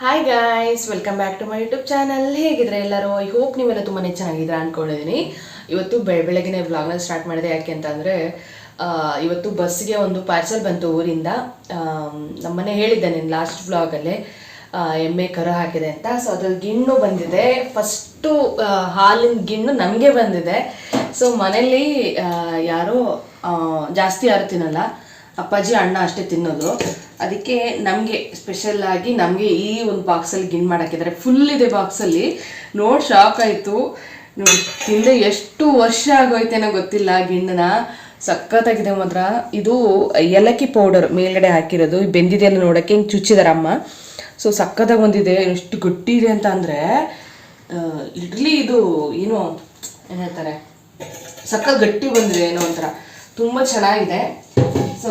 Hi guys welcome back to my YouTube channel ಹೇಗಿದ್ರೆ ಎಲ್ಲರೂ? I hope ನೀವೆಲ್ಲ ತುಂಬಾ ಚೆನ್ನಾಗಿದ್ರೆ ಅನ್ಕೊಂಡಿದ್ದೀನಿ ಇವತ್ತು ಬೆಳ ಬೆಳಗ್ಗೆನೆ ವ್ಲಾಗ್ನ ಸ್ಟಾರ್ಟ್ ಮಾಡಿದೆ. ಯಾಕೆ ಅಂತಂದರೆ ಇವತ್ತು ಬಸ್ಗೆ ಒಂದು ಪಾರ್ಸಲ್ ಬಂತು ಊರಿಂದ. ನಮ್ಮನೆ ಹೇಳಿದ್ದೆ ನೀನು ಲಾಸ್ಟ್ ವ್ಲಾಗಲ್ಲೇ ಎಮ್ಮೆ ಕರು ಹಾಕಿದೆ ಅಂತ. ಸೊ ಅದ್ರ ಗಿಣ್ಣು ಬಂದಿದೆ. ಫಸ್ಟು ಹಾಲಿನ ಗಿಣ್ಣು ನಮಗೆ ಬಂದಿದೆ. ಸೊ ಮನೇಲಿ ಯಾರೋ ಜಾಸ್ತಿ ಯಾರು ತಿನ್ನಲ್ಲ. ಅಪ್ಪಾಜಿ ಅಣ್ಣ ಅಷ್ಟೇ ತಿನ್ನೋದು. ಅದಕ್ಕೆ ನಮಗೆ ಸ್ಪೆಷಲ್ ಆಗಿ ನಮಗೆ ಈ ಒಂದು ಬಾಕ್ಸಲ್ಲಿ ಗಿಣ್ ಮಾಡಾಕಿದ್ದಾರೆ ಫುಲ್ ಇದೆ ಬಾಕ್ಸಲ್ಲಿ ನೋಡಿ ಶಾಕ್ ಆಯಿತು. ನೋಡಿ, ತಿಂದೆ ಎಷ್ಟು ವರ್ಷ ಆಗೋಯ್ತೇನೋ ಗೊತ್ತಿಲ್ಲ ಗಿಣ್ಣನ. ಸಖತ್ತಾಗಿದೆ ಮಾತ್ರ. ಇದು ಏಲಕ್ಕಿ ಪೌಡರ್ ಮೇಲ್ಗಡೆ ಹಾಕಿರೋದು. ಬೆಂದಿದೆಯಲ್ಲ ನೋಡೋಕ್ಕೆ ಹಿಂಗೆ ಚುಚ್ಚಿದಾರೆ ಅಮ್ಮ. ಸೊ ಸಕ್ಕತ್ತಾಗಿ ಬಂದಿದೆ. ಎಷ್ಟು ಗಟ್ಟಿ ಇದೆ ಅಂತ ಅಂದರೆ ಇಡ್ಲಿ ಇದು ಏನು ಏನು ಹೇಳ್ತಾರೆ? ಸಕ್ಕತ್ ಗಟ್ಟಿ ಬಂದಿದೆ ಏನೋ ಒಂಥರ. ತುಂಬ ಚೆನ್ನಾಗಿದೆ. ಸೊ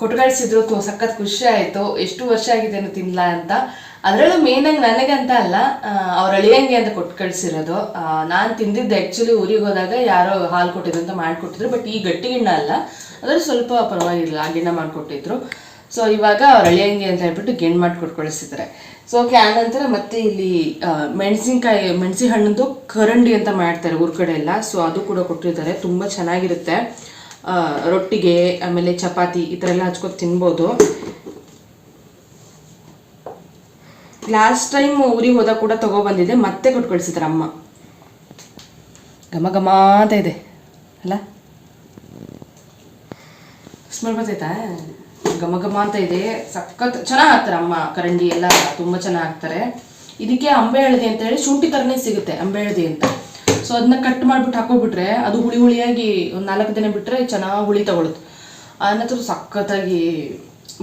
ಕೊಟ್ಕಳಿಸಿದ್ರು ಕಳಿಸಿದ್ರು ಸಖತ್ ಖುಷಿ ಆಯಿತು. ಎಷ್ಟು ವರ್ಷ ಆಗಿದೆ ತಿನ್ಲ ಅಂತ. ಅದರಲ್ಲೂ ಮೇನಾಗಿ ನನಗೆ ಅಂತ ಅಲ್ಲ ಅವ್ರ ಅಳಿಯಂಗೆ ಅಂತ ಕೊಟ್ಟು ಕಳಿಸಿರೋದು ನಾನು ತಿಂದಿದ್ದು ಆ್ಯಕ್ಚುಲಿ ಊರಿಗೆ ಹೋದಾಗ ಯಾರೋ ಹಾಲು ಕೊಟ್ಟಿದ್ರು ಅಂತ ಮಾಡಿಕೊಟ್ಟಿದ್ರು ಬಟ್ ಈ ಗಟ್ಟಿ ಗಿಣ್ಣ ಅಲ್ಲ. ಅದ್ರ ಸ್ವಲ್ಪ ಪರವಾಗಿಲ್ಲ, ಆ ಗಿಣ್ಣ ಮಾಡಿಕೊಟ್ಟಿದ್ರು. ಸೊ ಇವಾಗ ಅವ್ರ ಅಳಿಯಂಗೆ ಅಂತ ಹೇಳ್ಬಿಟ್ಟು ಗಿಣ್ ಮಾಡಿ ಕೊಟ್ಟು ಕಳಿಸಿದ್ದಾರೆ ಸೊ ಓಕೆ ಆನಂತರ ಮತ್ತೆ ಇಲ್ಲಿ ಮೆಣಸಿನಕಾಯಿ ಮೆಣಸಿನ್ಕಾಯಿ ಮೆಣಸಿ ಹಣ್ಣದ್ದು ಕರಂಡಿ ಅಂತ ಮಾಡ್ತಾರೆ ಊರ ಕಡೆ ಎಲ್ಲ. ಸೊ ಅದು ಕೂಡ ಕೊಟ್ಟಿದ್ದಾರೆ. ತುಂಬ ಚೆನ್ನಾಗಿರುತ್ತೆ. ರೊಟ್ಟಿಗೆ, ಆಮೇಲೆ ಚಪಾತಿ ಈ ಥರ ಎಲ್ಲ ಹಚ್ಕೊಂಡು ತಿನ್ಬೋದು. ಲಾಸ್ಟ್ ಟೈಮ್ ಊರಿಗೆ ಹೋದಾಗ ಕೂಡ ತಗೊಬಂದಿದ್ದೆ ಮತ್ತೆ ಕೊಟ್ಟು ಅಮ್ಮ. ಘಮ ಘಮ ಅಂತ ಇದೆ, ಅಲ್ಲ? ಸ್ಮೆಲ್ ಬರ್ತೈತಾ? ಘಮ ಘಮ ಅಂತ ಇದೆ, ಸಖತ್ ಚೆನ್ನಾಗಿ ಹಾಕ್ತಾರೆ ಅಮ್ಮ ಕರಂಡಿ ಎಲ್ಲ ತುಂಬ ಚೆನ್ನಾಗಿ ಹಾಕ್ತಾರೆ. ಇದಕ್ಕೆ ಅಂಬೆ ಹಳದಿ ಅಂತ ಹೇಳಿ ಶುಂಠಿ ಥರನೇ ಸಿಗುತ್ತೆ, ಅಂಬೆ ಹಳದಿ ಅಂತ. ಸೊ ಅದನ್ನ ಕಟ್ ಮಾಡಿಬಿಟ್ಟು ಹಾಕೋಬಿಟ್ರೆ ಅದು ಹುಳಿ ಹುಳಿಯಾಗಿ ಒಂದು ನಾಲ್ಕು ದಿನ ಬಿಟ್ಟರೆ ಚೆನ್ನಾಗಿ ಹುಳಿ ತಗೊಳುತ್ತೆ. ಅನ್ನತ್ರ ಸಖತ್ತಾಗಿ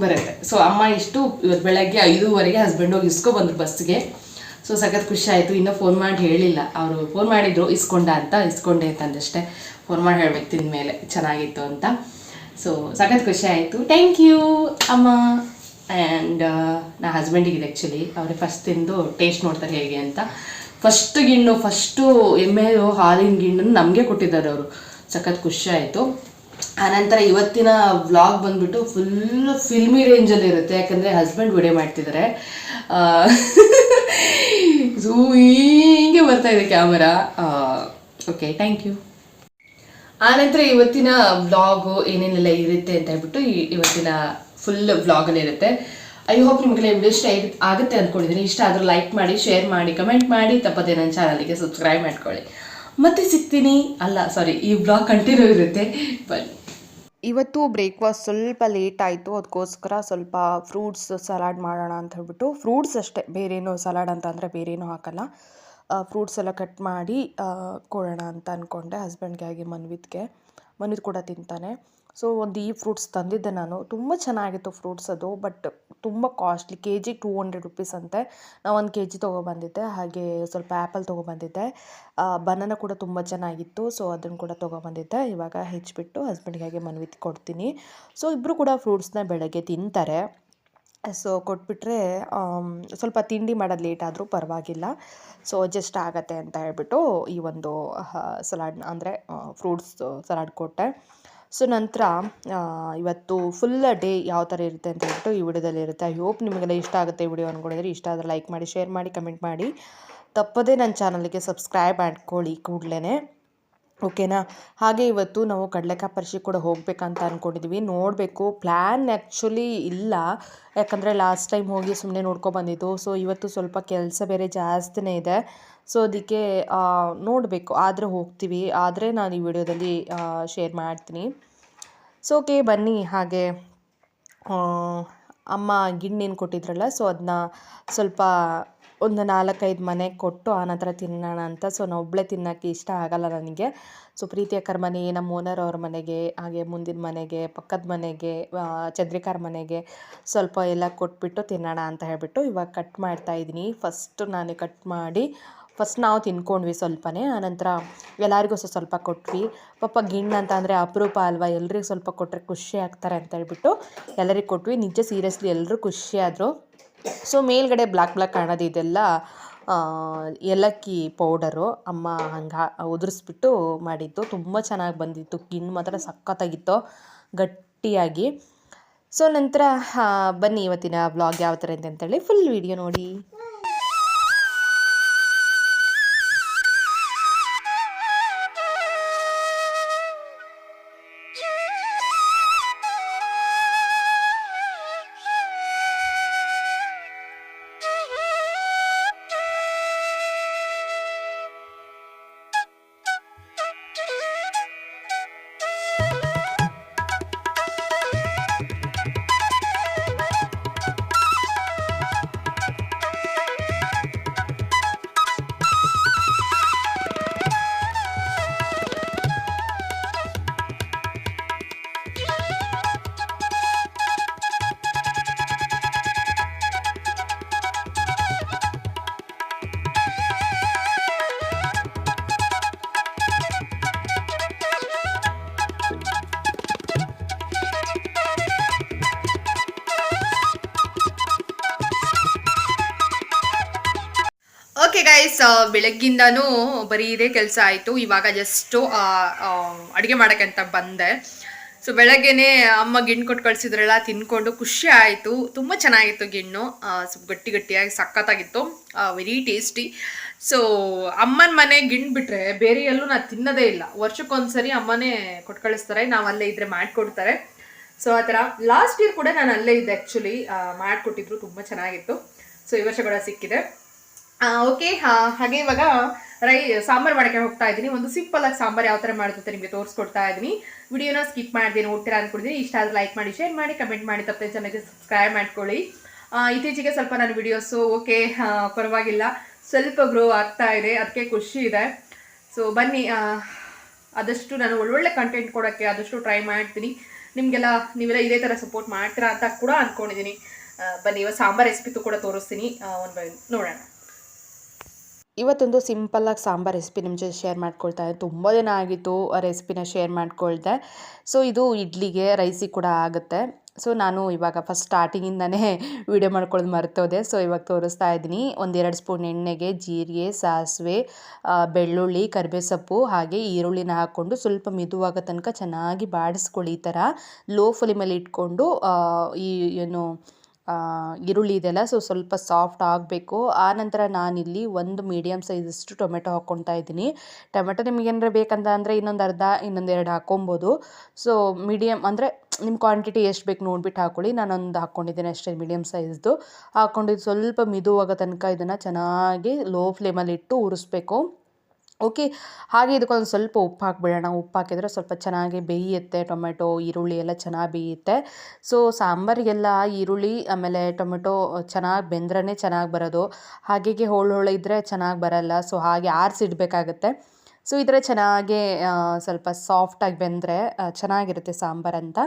ಬರುತ್ತೆ. ಸೊ ಅಮ್ಮ ಇಷ್ಟು ಇವತ್ತು ಬೆಳಗ್ಗೆ ಐದೂವರೆಗೆ ಹಸ್ಬೆಂಡ್ ಹೋಗಿ ಇಸ್ಕೊ ಬಂದ್ರು ಬಸ್ಗೆ ಸೊ ಸಖತ್ ಖುಷಿ ಆಯಿತು. ಇನ್ನೂ ಫೋನ್ ಮಾಡಿ ಹೇಳಿಲ್ಲ. ಅವರು ಫೋನ್ ಮಾಡಿದ್ರು, ಇಸ್ಕೊಂಡ ಅಂತ, ಇಸ್ಕೊಂಡೆ ಅಂತಂದಷ್ಟೇ ಫೋನ್ ಮಾಡಿ ಹೇಳ್ಬೇಕು ತಿಂದಮೇಲೆ. ಚೆನ್ನಾಗಿತ್ತು ಅಂತ. ಸೊ ಸಖತ್ ಖುಷಿ ಆಯಿತು. ಥ್ಯಾಂಕ್ ಯು ಅಮ್ಮ. ಆ್ಯಂಡ್ ನಾ ಹಸ್ಬೆಂಡಿಗಿದೆ ಆ್ಯಕ್ಚುಲಿ ಅವರೇ ಫಸ್ಟ್ ತಿಂದು ಟೇಸ್ಟ್ ನೋಡ್ತಾರೆ ಹೇಗೆ ಅಂತ. ಫಸ್ಟ್ ಗಿಣ್ಣು ಫಸ್ಟು ಎಮ್ಮೆಯು, ಹಾಲಿನ ಗಿಣ್ಣನ್ನು ನಮಗೆ ಕೊಟ್ಟಿದ್ದಾರೆ ಅವರು. ಸಖತ್ ಖುಷಿ ಆಯಿತು. ಆನಂತರ ಇವತ್ತಿನ ವ್ಲಾಗ್ ಬಂದ್ಬಿಟ್ಟು ಫುಲ್ ಫಿಲ್ಮಿ ರೇಂಜಲ್ಲಿ ಇರುತ್ತೆ. ಯಾಕಂದರೆ ಹಸ್ಬೆಂಡ್ ವಿಡಿಯೋ ಮಾಡ್ತಿದ್ದಾರೆ ಸೊ ಹೀಗೆ ಬರ್ತಾ ಇದೆ ಕ್ಯಾಮರಾ ಓಕೆ ಥ್ಯಾಂಕ್ ಯು ಆನಂತರ ಇವತ್ತಿನ ವ್ಲಾಗು ಏನೇನೆಲ್ಲ ಇರುತ್ತೆ ಅಂತ ಹೇಳ್ಬಿಟ್ಟು ಇವತ್ತಿನ ಫುಲ್ ವ್ಲಾಗಲ್ಲಿ ಇರುತ್ತೆ. ಐ ಹೋಪ್ ನಿಮಗೆ ವಿಡಿಯೋ ಇಷ್ಟ ಆಗಿ- ಆಗುತ್ತೆ ಅಂದ್ಕೊಂಡಿದ್ದೀನಿ ಇಷ್ಟ ಆದರೂ ಲೈಕ್ ಮಾಡಿ ಶೇರ್ ಮಾಡಿ ಕಮೆಂಟ್ ಮಾಡಿ. ತಪ್ಪದೆ ನನ್ನ ಚಾನಲ್ಗೆ ಸಬ್ಸ್ಕ್ರೈಬ್ ಮಾಡ್ಕೊಳ್ಳಿ. ಮತ್ತೆ ಸಿಗ್ತೀನಿ. ಅಲ್ಲ ಸಾರಿ ಈ ಬ್ಲಾಗ್ ಕಂಟಿನ್ಯೂ ಇರುತ್ತೆ. ಬನ್ನಿ. ಇವತ್ತು ಬ್ರೇಕ್ಫಾಸ್ಟ್ ಸ್ವಲ್ಪ ಲೇಟ್ ಆಯಿತು. ಅದಕ್ಕೋಸ್ಕರ ಸ್ವಲ್ಪ ಫ್ರೂಟ್ಸ್ ಸಲಾಡ್ ಮಾಡೋಣ ಅಂತ ಹೇಳ್ಬಿಟ್ಟು ಫ್ರೂಟ್ಸ್ ಅಷ್ಟೇ, ಬೇರೇನು ಸಲಾಡ್ ಅಂತ ಅಂದರೆ ಬೇರೇನು ಹಾಕಲ್ಲ. ಫ್ರೂಟ್ಸ್ ಎಲ್ಲ ಕಟ್ ಮಾಡಿ ಕೊಡೋಣ ಅಂತ ಅಂದ್ಕೊಂಡೆ ಹಸ್ಬೆಂಡ್ಗೆ ಆಗಿ ಮನ್ವಿತ್ಗೆ. ಮನ್ವಿತ್ ಕೂಡ ತಿಂತಾನೆ. ಸೊ ಒಂದು ಈ ಫ್ರೂಟ್ಸ್ ತಂದಿದ್ದೆ ನಾನು. ತುಂಬ ಚೆನ್ನಾಗಿತ್ತು ಫ್ರೂಟ್ಸ್ ಅದು ಬಟ್ ತುಂಬ costly K G two hundred rupees ಅಂತೆ. ನಾವು ಒಂದು ಕೆ ಜಿ ತೊಗೊಬಂದಿದ್ದೆ. ಹಾಗೆ ಸ್ವಲ್ಪ ಆ್ಯಪಲ್ ತೊಗೊಬಂದಿದ್ದೆ. ಬನಾನ ಕೂಡ ತುಂಬ ಚೆನ್ನಾಗಿತ್ತು. ಸೊ ಅದನ್ನು ಕೂಡ ತೊಗೊಬಂದಿದ್ದೆ. ಇವಾಗ ಹೆಚ್ಚಿಬಿಟ್ಟು ಹಸ್ಬೆಂಡ್ಗೆ ಹಾಗೆ ಮನ್ವಿತ್ ಕೊಡ್ತೀನಿ. ಸೊ ಇಬ್ಬರು ಕೂಡ ಫ್ರೂಟ್ಸ್ನ ಬೆಳಗ್ಗೆ ತಿಂತಾರೆ. ಸೊ ಕೊಟ್ಬಿಟ್ರೆ ಸ್ವಲ್ಪ ತಿಂಡಿ ಮಾಡೋದು ಲೇಟ್ ಆದರೂ ಪರವಾಗಿಲ್ಲ. ಸೊ ಜಸ್ಟ್ ಆಗತ್ತೆ ಅಂತ ಹೇಳ್ಬಿಟ್ಟು ಈ ಒಂದು ಸಲಾಡ್ ಅಂದರೆ ಫ್ರೂಟ್ಸ್ ಸಲಾಡ್ ಕೊಟ್ಟೆ. ಸೊ, ನಂತರ ಇವತ್ತು ಫುಲ್ ಡೇ ಯಾವ ಥರ ಇರುತ್ತೆ ಅಂತ ಹೇಳ್ಬಿಟ್ಟು ಈ ವಿಡಿಯೋದಲ್ಲಿ ಇರುತ್ತೆ. ಐ ಹೋಪ್ ನಿಮಗೆಲ್ಲ ಇಷ್ಟ ಆಗುತ್ತೆ ಈ ವಿಡಿಯೋ ಅಂದ್ಕೊಂಡಿದ್ರೆ ಇಷ್ಟ ಆದರೆ ಲೈಕ್ ಮಾಡಿ ಶೇರ್ ಮಾಡಿ ಕಮೆಂಟ್ ಮಾಡಿ. ತಪ್ಪದೇ ನನ್ನ ಚಾನಲ್ಗೆ ಸಬ್ಸ್ಕ್ರೈಬ್ ಮಾಡ್ಕೊಳ್ಳಿ ಕೂಡಲೇ ಓಕೆನಾ ಹಾಗೆ ಇವತ್ತು ನಾವು ಕಡಲೆಕಾಯಿ ಪರಿಷೆ ಕೂಡ ಹೋಗಬೇಕಂತ ಅಂದ್ಕೊಂಡಿದ್ವಿ ನೋಡಬೇಕು. ಪ್ಲ್ಯಾನ್ ಆ್ಯಕ್ಚುಲಿ ಇಲ್ಲ. ಯಾಕಂದರೆ ಲಾಸ್ಟ್ ಟೈಮ್ ಹೋಗಿ ಸುಮ್ಮನೆ ನೋಡ್ಕೊಬಂದಿದ್ದು ಸೊ ಇವತ್ತು ಸ್ವಲ್ಪ ಕೆಲಸ ಬೇರೆ ಜಾಸ್ತಿನೇ ಇದೆ. ಸೊ ಅದಕ್ಕೆ ನೋಡಬೇಕು. ಆದರೆ ಹೋಗ್ತೀವಿ. ಆದರೆ ನಾನು ಈ ವಿಡಿಯೋದಲ್ಲಿ ಶೇರ್ ಮಾಡ್ತೀನಿ. ಸೊ ಓಕೆ ಬನ್ನಿ. ಹಾಗೆ ಅಮ್ಮ ಗಿಣ್ಣೇನು ಕೊಟ್ಟಿದ್ರಲ್ಲ ಸೊ ಅದನ್ನ ಸ್ವಲ್ಪ ಒಂದು ನಾಲ್ಕೈದು ಮನೆ ಕೊಟ್ಟು ಆನಂತರ ತಿನ್ನೋಣ ಅಂತ. ಸೊ ನಾನು ಒಬ್ಬಳೇ ತಿನ್ನೋಕ್ಕೆ ಇಷ್ಟ ಆಗಲ್ಲ ನನಗೆ. ಸೊ ಪ್ರೀತಿಯ ಅಕ್ಕರ ಮನೆ ನಮ್ಮ ಓನರ್ ಅವ್ರ ಮನೆಗೆ, ಹಾಗೆ ಮುಂದಿನ ಮನೆಗೆ, ಪಕ್ಕದ ಮನೆಗೆ ಚಂದ್ರಿಕಾರ ಮನೆಗೆ ಸ್ವಲ್ಪ ಎಲ್ಲ ಕೊಟ್ಬಿಟ್ಟು ತಿನ್ನೋಣ ಅಂತ ಹೇಳ್ಬಿಟ್ಟು ಇವಾಗ ಕಟ್ ಮಾಡ್ತಾ ಫಸ್ಟು ಫಸ್ಟ್ ನಾನು ಕಟ್ ಮಾಡಿ ಫಸ್ಟ್ ನಾವು ತಿನ್ಕೊಂಡ್ವಿ ಸ್ವಲ್ಪನೇ, ಆನಂತರ ಎಲ್ಲರಿಗೂ ಸ್ವಲ್ಪ ಸ್ವಲ್ಪ ಕೊಟ್ವಿ. ಪಾಪ ಗಿಣ್ಣು ಅಂತ ಅಂದರೆ ಅಪರೂಪ ಅಲ್ವಾ, ಎಲ್ರಿಗೂ ಸ್ವಲ್ಪ ಕೊಟ್ಟರೆ ಖುಷಿ ಆಗ್ತಾರೆ ಅಂತ ಹೇಳ್ಬಿಟ್ಟು ಎಲ್ಲರಿಗೆ ಕೊಟ್ವಿ. ನಿಜ ಸೀರಿಯಸ್ಲಿ ಎಲ್ಲರೂ ಖುಷಿ ಆದರು. ಸೊ ಮೇಲ್ಗಡೆ ಬ್ಲ್ಯಾಕ್ ಬ್ಲ್ಯಾಕ್ ಕಾಣೋದು ಇದೆಲ್ಲ ಏಲಕ್ಕಿ ಪೌಡರು. ಅಮ್ಮ ಹಂಗೆ ಉದುರಿಸ್ಬಿಟ್ಟು ಮಾಡಿದ್ದು. ತುಂಬ ಚೆನ್ನಾಗಿ ಬಂದಿತ್ತು. ಗಿಣ್ಣು ಮಾತ್ರ ಸಖತ್ತಾಗಿತ್ತು, ಗಟ್ಟಿಯಾಗಿ. ಸೊ ನಂತರ ಬನ್ನಿ ಇವತ್ತಿನ ಬ್ಲಾಗ್ ಯಾವ ಥರ ಇದೆ ಅಂತೇಳಿ ಫುಲ್ ವಿಡಿಯೋ ನೋಡಿ. ಗೈಸ್ ಬೆಳಗ್ಗಿಂದನೂ ಬರೀ ಇದೇ ಕೆಲಸ ಆಯಿತು. ಇವಾಗ ಜಸ್ಟು ಅಡುಗೆ ಮಾಡೋಕ್ಕಂತ ಬಂದೆ. ಸೊ ಬೆಳಗ್ಗೆನೆ ಅಮ್ಮ ಗಿಣ್ಣು ಕೊಟ್ಟು ಕಳಿಸಿದ್ರಲ್ಲ, ತಿನ್ಕೊಂಡು ಖುಷಿ ಆಯಿತು. ತುಂಬ ಚೆನ್ನಾಗಿತ್ತು ಗಿಣ್ಣು. ಸ್ವಲ್ಪ ಗಟ್ಟಿ ಗಟ್ಟಿಯಾಗಿ ಸಖತ್ತಾಗಿತ್ತು. ವೆರಿ ಟೇಸ್ಟಿ ಸೊ ಅಮ್ಮನ ಮನೆ ಗಿಣ್ಣು ಬಿಟ್ಟರೆ ಬೇರೆ ಎಲ್ಲೂ ನಾನು ತಿನ್ನೋದೇ ಇಲ್ಲ. ವರ್ಷಕ್ಕೊಂದ್ಸರಿ ಅಮ್ಮನೇ ಕೊಟ್ಟು ಕಳಿಸ್ತಾರೆ. ನಾವು ಅಲ್ಲೇ ಇದ್ರೆ ಮಾಡಿಕೊಡ್ತಾರೆ. ಸೊ ಆ ಥರ ಲಾಸ್ಟ್ ಇಯರ್ ಕೂಡ ನಾನು ಅಲ್ಲೇ ಇದ್ದೆ ಆ್ಯಕ್ಚುಲಿ ಮಾಡಿಕೊಟ್ಟಿದ್ರು. ತುಂಬ ಚೆನ್ನಾಗಿತ್ತು. ಸೊ ಈ ವರ್ಷ ಕೂಡ ಸಿಕ್ಕಿದೆ. ಓಕೆ ಹಾಗೆ ಇವಾಗ ರೈ, ಸಾಂಬಾರು ಮಾಡಕ್ಕೆ ಹೋಗ್ತಾ ಇದ್ದೀನಿ. ಒಂದು ಸಿಂಪಲ್ ಆಗಿ ಸಾಂಬಾರ್ ಯಾವ ಥರ ಮಾಡೋದು ನಿಮಗೆ ತೋರಿಸ್ಕೊಡ್ತಾ ಇದ್ದೀನಿ. ವಿಡಿಯೋನ ಸ್ಕಿಪ್ ಮಾಡಿದೆ ನೋಡ್ತೀರಾ ಅನ್ಕೊಂಡಿದ್ದೀನಿ. ಇಷ್ಟ ಆದ್ರೆ ಲೈಕ್ ಮಾಡಿ ಶೇರ್ ಮಾಡಿ ಕಮೆಂಟ್ ಮಾಡಿ, ತಪ್ಪದೆ ಚೆನ್ನಾಗಿ ಸಬ್ಸ್ಕ್ರೈಬ್ ಮಾಡ್ಕೊಳ್ಳಿ. ಇತ್ತೀಚೆಗೆ ಸ್ವಲ್ಪ ನಾನು ವಿಡಿಯೋಸು ಓಕೆ ಪರವಾಗಿಲ್ಲ. ಸ್ವಲ್ಪ ಗ್ರೋ ಆಗ್ತಾ ಇದೆ. ಅದಕ್ಕೆ ಖುಷಿ ಇದೆ. ಸೊ ಬನ್ನಿ ಆದಷ್ಟು ನಾನು ಒಳ್ಳೊಳ್ಳೆ ಕಂಟೆಂಟ್ ಕೊಡೋಕ್ಕೆ ಆದಷ್ಟು ಟ್ರೈ ಮಾಡ್ತೀನಿ. ನಿಮಗೆಲ್ಲ, ನೀವೆಲ್ಲ ಇದೇ ಥರ ಸಪೋರ್ಟ್ ಮಾಡ್ತೀರಾ ಅಂತ ಕೂಡ ಅಂದ್ಕೊಂಡಿದ್ದೀನಿ ಬನ್ನಿ, ಇವಾಗ ಸಾಂಬಾರು ರೆಸಿಪಿತು ಕೂಡ ತೋರಿಸ್ತೀನಿ. ಒಂದು ನೋಡೋಣ. ಇವತ್ತೊಂದು ಸಿಂಪಲ್ಲಾಗಿ ಸಾಂಬಾರ್ ರೆಸಿಪಿ ನಿಮ್ಮ ಜೊತೆ ಶೇರ್ ಮಾಡ್ಕೊಳ್ತಾ ಇದ್ದೆ ತುಂಬ ದಿನ ಆಗಿತ್ತು ಆ ರೆಸಿಪಿನ ಶೇರ್ ಮಾಡ್ಕೊಳ್ದೆ. ಸೊ ಇದು ಇಡ್ಲಿಗೆ ರೈಸಿಗೆ ಕೂಡ ಆಗುತ್ತೆ. ಸೊ ನಾನು ಇವಾಗ ಫಸ್ಟ್ ಸ್ಟಾರ್ಟಿಂಗಿಂದನೇ ವೀಡಿಯೋ ಮಾಡ್ಕೊಳ್ಳೋದು ಮರ್ತೋದೆ. ಸೊ ಇವಾಗ ತೋರಿಸ್ತಾ ಇದ್ದೀನಿ. ಒಂದೆರಡು ಸ್ಪೂನ್ ಎಣ್ಣೆಗೆ ಜೀರಿಗೆ, ಸಾಸಿವೆ ಬೆಳ್ಳುಳ್ಳಿ ಕರಿಬೇವು ಸೊಪ್ಪು ಹಾಗೆ ಈರುಳ್ಳಿನ ಹಾಕ್ಕೊಂಡು ಸ್ವಲ್ಪ ಮಿದುವಾಗ ತನಕ ಚೆನ್ನಾಗಿ ಬಾಡಿಸ್ಕೊಳ್ಳಿ ಈ ಥರ. ಲೋ ಫ್ಲೇಮಲ್ಲಿ ಇಟ್ಕೊಂಡು ಈ, ಏನು ಈರುಳ್ಳಿ ಇದೆಯಲ್ಲ ಸೊ ಸ್ವಲ್ಪ ಸಾಫ್ಟ್ ಆಗಬೇಕು. ಆನಂತರ ನಾನಿಲ್ಲಿ ಒಂದು ಮೀಡಿಯಮ್ ಸೈಜಷ್ಟು ಟೊಮೆಟೊ ಹಾಕ್ಕೊತಾ ಇದ್ದೀನಿ. ಟೊಮೆಟೊ ನಿಮ್ಗೆ ಏನಾರ ಬೇಕಂತ ಅಂದರೆ ಇನ್ನೊಂದು ಅರ್ಧ, ಇನ್ನೊಂದು ಎರಡು ಹಾಕ್ಕೊಬೋದು ಸೊ ಮೀಡಿಯಮ್ ಅಂದರೆ ನಿಮ್ಮ ಕ್ವಾಂಟಿಟಿ ಎಷ್ಟು ಬೇಕು ನೋಡ್ಬಿಟ್ಟು ಹಾಕ್ಕೊಳ್ಳಿ ನಾನೊಂದು ಹಾಕ್ಕೊಂಡಿದ್ದೀನಿ ಅಷ್ಟೇ ಮೀಡಿಯಮ್ ಸೈಜ್ದು ಹಾಕ್ಕೊಂಡಿದ್ದು ಸ್ವಲ್ಪ ಮಿದುವಾಗ ತನಕ ಇದನ್ನು ಚೆನ್ನಾಗಿ ಲೋ ಫ್ಲೇಮಲ್ಲಿಟ್ಟು ಉರಿಸ್ಬೇಕು. ಓಕೆ, ಹಾಗೆ ಇದಕ್ಕೊಂದು ಸ್ವಲ್ಪ ಉಪ್ಪು ಹಾಕ್ಬಿಡೋಣ. ಉಪ್ಪು ಹಾಕಿದರೆ ಸ್ವಲ್ಪ ಚೆನ್ನಾಗಿ ಬೇಯುತ್ತೆ, ಟೊಮೆಟೊ, ಈರುಳ್ಳಿ ಎಲ್ಲ ಚೆನ್ನಾಗಿ ಬೇಯುತ್ತೆ. ಸೊ, ಸಾಂಬಾರಿಗೆಲ್ಲ ಈರುಳ್ಳಿ, ಆಮೇಲೆ ಟೊಮೆಟೊ ಚೆನ್ನಾಗಿ ಬೆಂದ್ರೇ ಚೆನ್ನಾಗಿ ಬರೋದು. ಹಾಗೆ ಹೋಳು ಹೋಳು ಇದ್ದರೆ ಚೆನ್ನಾಗಿ ಬರಲ್ಲ. ಸೊ, ಹಾಗೆ ಆರಿಸಿಡ್ಬೇಕಾಗತ್ತೆ ಸೊ ಇದ್ರೆ ಚೆನ್ನಾಗೆ ಸ್ವಲ್ಪ ಸಾಫ್ಟಾಗಿ ಬೆಂದರೆ ಚೆನ್ನಾಗಿರುತ್ತೆ ಸಾಂಬಾರು ಅಂತ.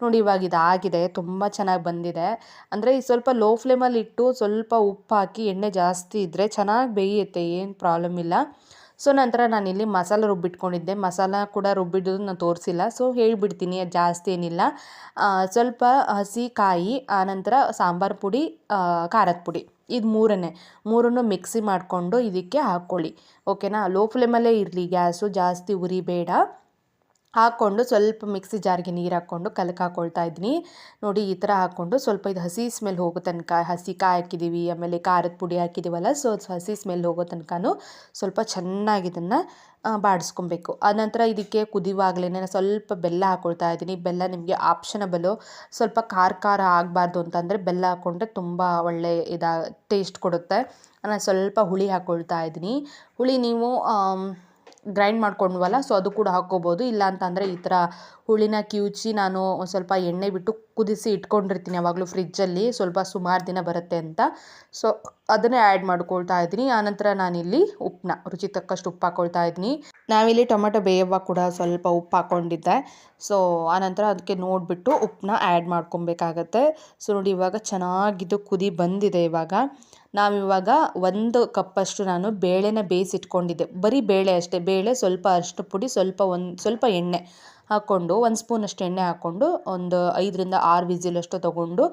ನೋಡಿ, ಇವಾಗ ಇದಾಗಿದೆ. ತುಂಬ ಚೆನ್ನಾಗಿ ಬಂದಿದೆ. ಅಂದರೆ ಈ ಸ್ವಲ್ಪ ಲೋ ಫ್ಲೇಮಲ್ಲಿ ಇಟ್ಟು ಸ್ವಲ್ಪ ಉಪ್ಪು ಹಾಕಿ ಎಣ್ಣೆ ಜಾಸ್ತಿ ಇದ್ದರೆ ಚೆನ್ನಾಗಿ ಬೇಯುತ್ತೆ. ಏನು ಪ್ರಾಬ್ಲಮ್ ಇಲ್ಲ. ಸೊ, ನಂತರ ನಾನಿಲ್ಲಿ ಮಸಾಲ ರುಬ್ಬಿಟ್ಕೊಂಡಿದ್ದೆ. ಮಸಾಲ ಕೂಡ ರುಬ್ಬಿಡೋದು ನಾನು ತೋರಿಸಿಲ್ಲ. ಸೊ, ಹೇಳಿಬಿಡ್ತೀನಿ ಜಾಸ್ತಿ ಏನಿಲ್ಲ. ಸ್ವಲ್ಪ ಹಸಿ ಕಾಯಿ ಆನಂತರ ಸಾಂಬಾರು ಪುಡಿ ಖಾರದ ಪುಡಿ. ಇದು ಮೂರನೇ ಮೂರನ್ನು ಮಿಕ್ಸಿ ಮಾಡಿಕೊಂಡು ಇದಕ್ಕೆ ಹಾಕ್ಕೊಳ್ಳಿ. ಓಕೆನಾ? ಲೋ ಫ್ಲೇಮಲ್ಲೇ ಇರಲಿ. ಗ್ಯಾಸು ಜಾಸ್ತಿ ಉರಿ ಬೇಡ ಹಾಕ್ಕೊಂಡು ಸ್ವಲ್ಪ ಮಿಕ್ಸಿ ಜಾರ್ಗೆ ನೀರು ಹಾಕ್ಕೊಂಡು ಕಲಕ್ಕೆ ಹಾಕ್ಕೊಳ್ತಾ ಇದ್ದೀನಿ ನೋಡಿ, ಈ ಥರ ಹಾಕ್ಕೊಂಡು ಸ್ವಲ್ಪ ಇದು ಹಸಿ ಸ್ಮೆಲ್ ಹೋಗೋ ತನಕ, ಹಸಿ ಕಾಯಿ ಹಾಕಿದ್ದೀವಿ ಆಮೇಲೆ ಖಾರದ ಪುಡಿ ಹಾಕಿದ್ದೀವಲ್ಲ ಸೊ ಹಸಿ ಸ್ಮೆಲ್ ಹೋಗೋ ತನಕನೂ ಸ್ವಲ್ಪ ಚೆನ್ನಾಗಿ ಇದನ್ನು ಬಾಡಿಸ್ಕೊಬೇಕು. ಆನಂತರ ಇದಕ್ಕೆ ಕುದಿವಾಗಲೇ ಸ್ವಲ್ಪ ಬೆಲ್ಲ ಹಾಕ್ಕೊಳ್ತಾ ಇದ್ದೀನಿ. ಬೆಲ್ಲ ನಿಮಗೆ ಆಪ್ಷನಬಲು ಸ್ವಲ್ಪ ಖಾರ ಖಾರ ಆಗಬಾರ್ದು ಅಂತಂದರೆ ಬೆಲ್ಲ ಹಾಕ್ಕೊಂಡ್ರೆ ತುಂಬ ಒಳ್ಳೆ ಇದಾ, ಟೇಸ್ಟ್ ಕೊಡುತ್ತೆ. ನಾನು ಸ್ವಲ್ಪ ಹುಳಿ ಹಾಕ್ಕೊಳ್ತಾ ಇದ್ದೀನಿ. ಹುಳಿ ನೀವು ಗ್ರೈಂಡ್ ಮಾಡ್ಕೊಂಡ್ವಲ್ಲ ಸೊ ಅದು ಕೂಡ ಹಾಕ್ಕೋಬೋದು. ಇಲ್ಲ ಅಂತಂದರೆ ಈ ಥರ ಹುಳಿನ ಕಿವುಚಿ ನಾನು ಸ್ವಲ್ಪ ಎಣ್ಣೆ ಬಿಟ್ಟು ಕುದಿಸಿ ಇಟ್ಕೊಂಡಿರ್ತೀನಿ ಯಾವಾಗಲೂ ಫ್ರಿಜ್ಜಲ್ಲಿ, ಸ್ವಲ್ಪ ಸುಮಾರು ದಿನ ಬರುತ್ತೆ ಅಂತ. ಸೊ ಅದನ್ನೇ ಆ್ಯಡ್ ಮಾಡ್ಕೊಳ್ತಾ ಇದ್ದೀನಿ. ಆನಂತರ ನಾನಿಲ್ಲಿ ಉಪ್ಪನ್ನ ರುಚಿ ತಕ್ಕಷ್ಟು ಉಪ್ಪು ಹಾಕ್ಕೊಳ್ತಾ ಇದ್ದೀನಿ. ನಾವಿಲ್ಲಿ ಟೊಮೆಟೊ ಬೇಯುವಾಗ ಕೂಡ ಸ್ವಲ್ಪ ಉಪ್ಪು ಹಾಕ್ಕೊಂಡಿದ್ದೆ ಸೊ ಆನಂತರ ಅದಕ್ಕೆ ನೋಡಿಬಿಟ್ಟು ಉಪ್ಪನ್ನ ಆ್ಯಡ್ ಮಾಡ್ಕೊಬೇಕಾಗತ್ತೆ. ಸೊ ನೋಡಿ ಇವಾಗ ಚೆನ್ನಾಗಿದ್ದು ಕುದಿ ಬಂದಿದೆ ಇವಾಗ. ನಾವಿವಾಗ ಒಂದು ಕಪ್ಪಷ್ಟು ನಾನು ಬೇಳೆನ ಬೇಯಿಸಿಟ್ಕೊಂಡಿದ್ದೆ. ಬರೀ ಬೇಳೆ ಅಷ್ಟೇ. ಬೇಳೆ ಸ್ವಲ್ಪ ಅಷ್ಟು ಪುಡಿ, ಸ್ವಲ್ಪ ಒಂದು, ಸ್ವಲ್ಪ ಎಣ್ಣೆ ಹಾಕ್ಕೊಂಡು, ಒಂದು ಸ್ಪೂನಷ್ಟು ಎಣ್ಣೆ ಹಾಕ್ಕೊಂಡು, ಒಂದು ಐದರಿಂದ ಆರು ವಿಸಿಲಷ್ಟು ತೊಗೊಂಡು